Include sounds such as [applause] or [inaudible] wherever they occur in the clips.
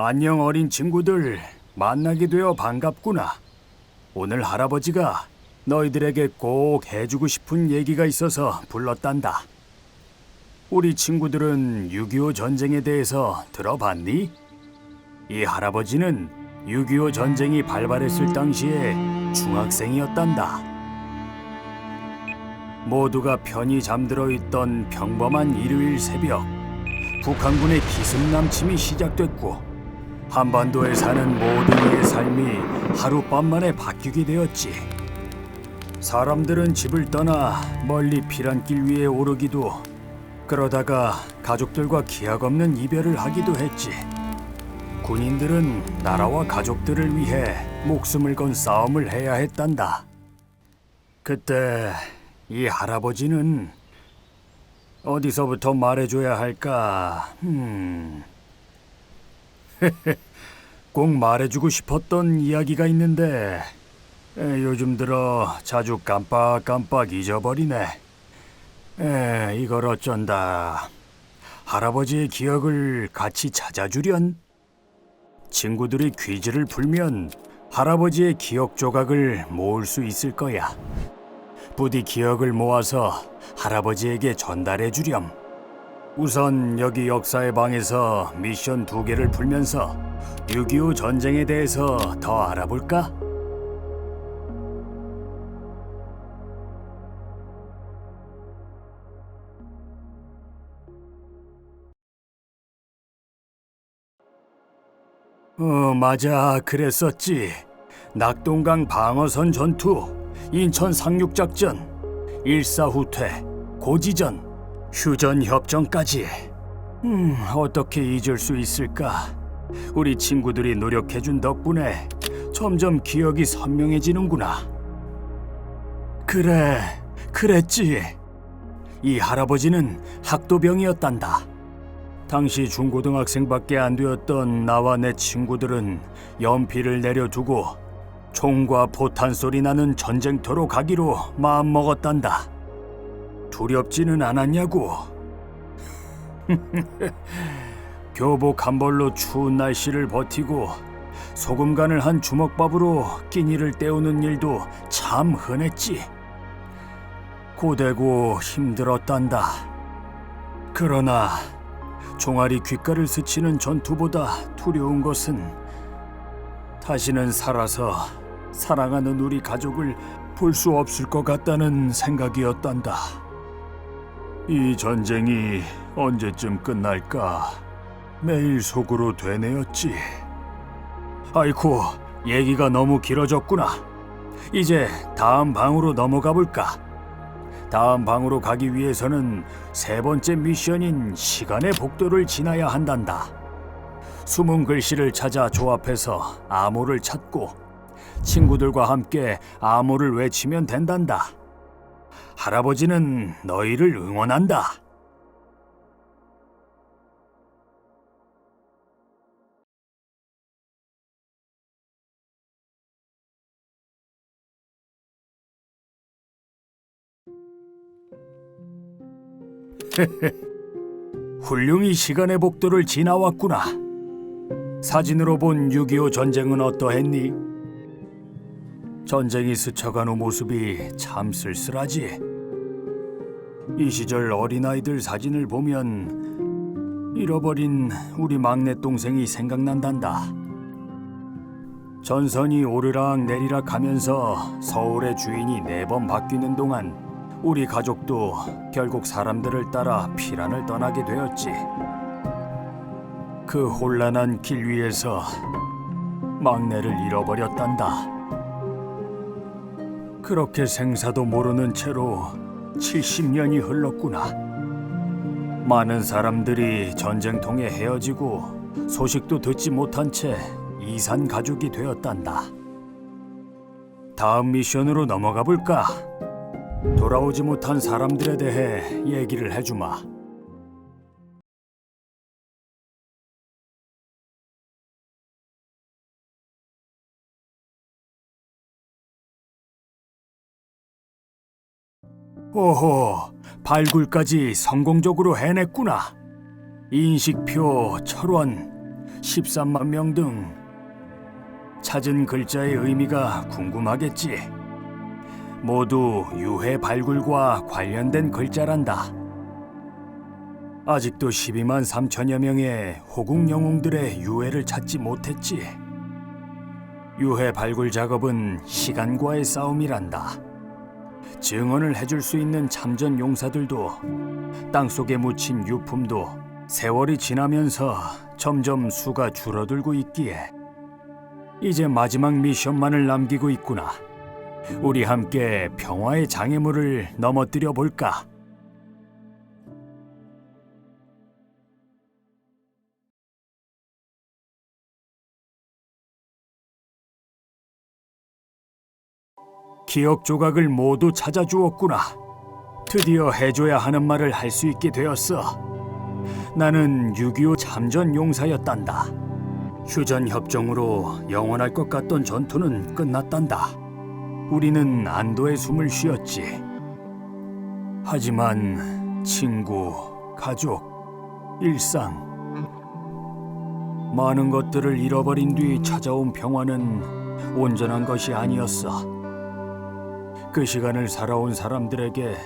안녕 어린 친구들 만나게 되어 반갑구나. 오늘 할아버지가 너희들에게 꼭 해주고 싶은 얘기가 있어서 불렀단다. 우리 친구들은 6.25 전쟁에 대해서 들어봤니? 이 할아버지는 6.25 전쟁이 발발했을 당시에 중학생이었단다. 모두가 편히 잠들어 있던 평범한 일요일 새벽, 북한군의 기습 남침이 시작됐고 한반도에 사는 모든 이의 삶이 하룻밤만에 바뀌게 되었지. 사람들은 집을 떠나 멀리 피란길 위에 오르기도 그러다가 가족들과 기약 없는 이별을 하기도 했지. 군인들은 나라와 가족들을 위해 목숨을 건 싸움을 해야 했단다. 그때 이 할아버지는 어디서부터 말해줘야 할까? 음. [laughs] 꼭 말해주고 싶었던 이야기가 있는데 에, 요즘 들어 자주 깜빡깜빡 잊어버리네. 에, 이걸 어쩐다. 할아버지의 기억을 같이 찾아주련? 친구들이 퀴즈를 풀면 할아버지의 기억 조각을 모을 수 있을 거야. 부디 기억을 모아서 할아버지에게 전달해 주렴. 우선 여기 역사의 방에서 미션 두 개를 풀면서 6.25 전쟁에 대해서 더 알아볼까? 어, 맞아. 그랬었지. 낙동강 방어선 전투, 인천 상륙작전, 일사후퇴, 고지전, 휴전 협정까지. 음, 어떻게 잊을 수 있을까? 우리 친구들이 노력해준 덕분에 점점 기억이 선명해지는구나. 그래, 그랬지. 이 할아버지는 학도병이었단다. 당시 중고등학생밖에 안 되었던 나와 내 친구들은 연필을 내려두고 총과 포탄 소리 나는 전쟁터로 가기로 마음먹었단다. 두렵지는 않았냐고. [laughs] 교복 한 벌로 추운 날씨를 버티고 소금간을 한 주먹밥으로 끼니를 때우는 일도 참 흔했지. 고되고 힘들었단다. 그러나 종아리 귓가를 스치는 전투보다 두려운 것은 다시는 살아서 사랑하는 우리 가족을 볼 수 없을 것 같다는 생각이었단다. 이 전쟁이 언제쯤 끝날까 매일 속으로 되뇌었지. 아이쿠, 얘기가 너무 길어졌구나. 이제 다음 방으로 넘어가 볼까? 다음 방으로 가기 위해서는 세 번째 미션인 시간의 복도를 지나야 한단다. 숨은 글씨를 찾아 조합해서 암호를 찾고 친구들과 함께 암호를 외치면 된단다. 할아버지는 너희를 응원한다. [laughs] 훌륭히 시간의 복도를 지나왔구나. 사진으로 본 6.25 전쟁은 어떠했니? 전쟁이 스쳐간 후 모습이 참 쓸쓸하지. 이 시절 어린아이들 사진을 보면 잃어버린 우리 막내 동생이 생각난단다. 전선이 오르락 내리락 하면서 서울의 주인이 네 번 바뀌는 동안 우리 가족도 결국 사람들을 따라 피란을 떠나게 되었지. 그 혼란한 길 위에서 막내를 잃어버렸단다. 그렇게 생사도 모르는 채로 70년이 흘렀구나. 많은 사람들이 전쟁통에 헤어지고 소식도 듣지 못한 채 이산 가족이 되었단다. 다음 미션으로 넘어가 볼까? 돌아오지 못한 사람들에 대해 얘기를 해주마. 오호, 발굴까지 성공적으로 해냈구나. 인식표, 철원, 13만 명 등 찾은 글자의 의미가 궁금하겠지. 모두 유해 발굴과 관련된 글자란다. 아직도 12만 3천여 명의 호국 영웅들의 유해를 찾지 못했지. 유해 발굴 작업은 시간과의 싸움이란다. 증언을 해줄 수 있는 참전 용사들도 땅 속에 묻힌 유품도 세월이 지나면서 점점 수가 줄어들고 있기에 이제 마지막 미션만을 남기고 있구나. 우리 함께 평화의 장애물을 넘어뜨려 볼까? 기억 조각을 모두 찾아주었구나. 드디어 해줘야 하는 말을 할 수 있게 되었어. 나는 6.25 참전 용사였단다. 휴전 협정으로 영원할 것 같던 전투는 끝났단다. 우리는 안도의 숨을 쉬었지. 하지만 친구, 가족, 일상 많은 것들을 잃어버린 뒤 찾아온 평화는 온전한 것이 아니었어. 그 시간을 살아온 사람들에게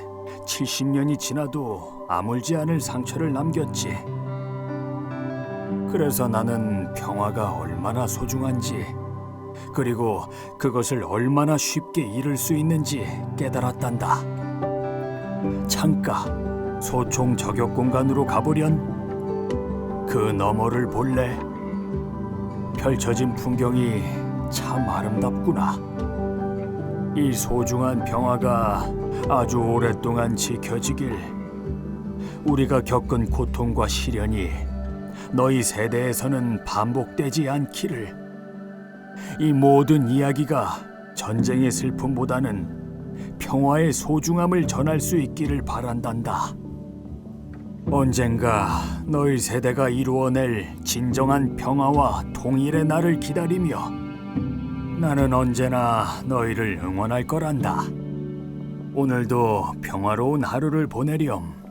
70년이 지나도 아물지 않을 상처를 남겼지. 그래서 나는 평화가 얼마나 소중한지, 그리고 그것을 얼마나 쉽게 잃을 수 있는지 깨달았단다. 창가, 소총 저격 공간으로 가보련 그 너머를 볼래? 펼쳐진 풍경이 참 아름답구나. 이 소중한 평화가 아주 오랫동안 지켜지길 우리가 겪은 고통과 시련이 너희 세대에서는 반복되지 않기를 이 모든 이야기가 전쟁의 슬픔보다는 평화의 소중함을 전할 수 있기를 바란단다. 언젠가 너희 세대가 이루어낼 진정한 평화와 통일의 날을 기다리며 나는 언제나 너희를 응원할 거란다. 오늘도 평화로운 하루를 보내렴.